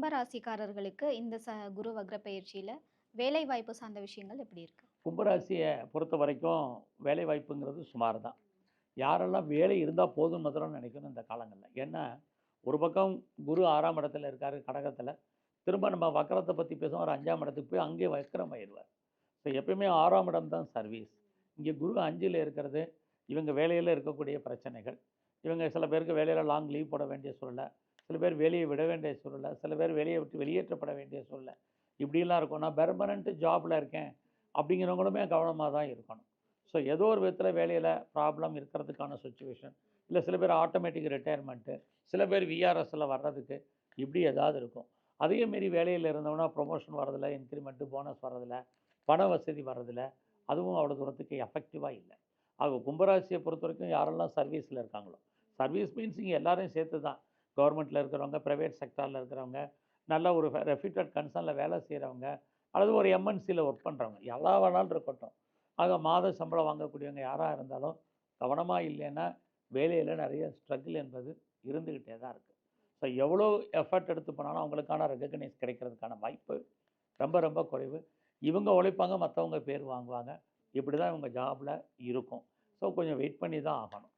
கும்பராசிக்காரர்களுக்கு இந்த ச குரு வக்ர பயிற்சியில் வேலை வாய்ப்பு சார்ந்த விஷயங்கள் எப்படி இருக்கு? கும்பராசியை பொறுத்த வரைக்கும் வேலை வாய்ப்புங்கிறது சுமார் தான் யாரெல்லாம் வேலை இருந்தால் போதும் மாத்திரம் நினைக்கணும் இந்த காலங்களில். ஏன்னா ஒரு பக்கம் குரு ஆறாம் இடத்துல இருக்கார் கடகத்தில். திரும்ப நம்ம வக்கரத்தை பற்றி பேசுவோம் ஒரு அஞ்சாம் இடத்துக்கு போய் அங்கேயே வக்கரம் ஆயிடுவார். ஸோ எப்பயுமே ஆறாம் இடம் தான் சர்வீஸ். இங்கே குரு அஞ்சில் இருக்கிறது. இவங்க வேலையில் இருக்கக்கூடிய பிரச்சனைகள். இவங்க சில பேருக்கு வேலையில் லாங் லீவ் போட வேண்டிய சூழலை சில பேர் வேலையை விட வேண்டிய சூழ்நிலை சில பேர் வேலையை விட்டு வெளியேற்றப்பட வேண்டிய சூழ்நிலை. இப்படிலாம் இருக்கும் நான் பெர்மனண்ட்டு ஜாபில் இருக்கேன் அப்படிங்கிறவங்களுமே கவனமாக தான் இருக்கணும். ஸோ ஏதோ ஒரு விதத்தில் வேலையில் ப்ராப்ளம் இருக்கிறதுக்கான சுச்சுவேஷன் இல்லை சில பேர் ஆட்டோமேட்டிக் ரிட்டையர்மெண்ட்டு சில பேர் விஆர்எஸ்ஸில் வர்றதுக்கு இப்படி ஏதாவது இருக்கும். அதே மாரி வேலையில் இருந்தோம்னா ப்ரொமோஷன் வரதில்ல இன்க்ரிமெண்ட்டு போனஸ் வரதில்ல பண வசதி வரதில்ல அதுவும் அவ்வளோ தூரத்துக்கு எஃபெக்டிவாக இல்லை. ஆக கும்பராசியை பொறுத்த வரைக்கும் யாரெல்லாம் சர்வீஸில் இருக்காங்களோ சர்வீஸ் மீன்ஸ் இங்கே எல்லாரையும் சேர்த்து தான் கவர்மெண்ட்டில் இருக்கிறவங்க ப்ரைவேட் செக்டாரில் இருக்கிறவங்க நல்ல ஒரு ரெஃப்யூட்டட் கன்சர்னில் வேலை செய்கிறவங்க அல்லது ஒரு எம்என்சியில் ஒர்க் பண்ணுறவங்க எல்லா வேணாலும் இருக்கட்டும். ஆக மாத சம்பளம் வாங்கக்கூடியவங்க யாராக இருந்தாலும் கவனமாக இல்லைன்னா வேலையில் நிறைய ஸ்ட்ரகிள் என்பது இருந்துக்கிட்டே தான் இருக்குது ஸோ எவ்வளோ எஃபர்ட் எடுத்து போனாலும் அவங்களுக்கான ரெகக்னைஸ் கிடைக்கிறதுக்கான வாய்ப்பு ரொம்ப ரொம்ப குறைவு. இவங்க உழைப்பாங்க மற்றவங்க பேர் வாங்குவாங்க. இப்படி தான் இவங்க ஜாபில் இருக்கும். ஸோ கொஞ்சம் வெயிட் பண்ணி தான் ஆகணும்.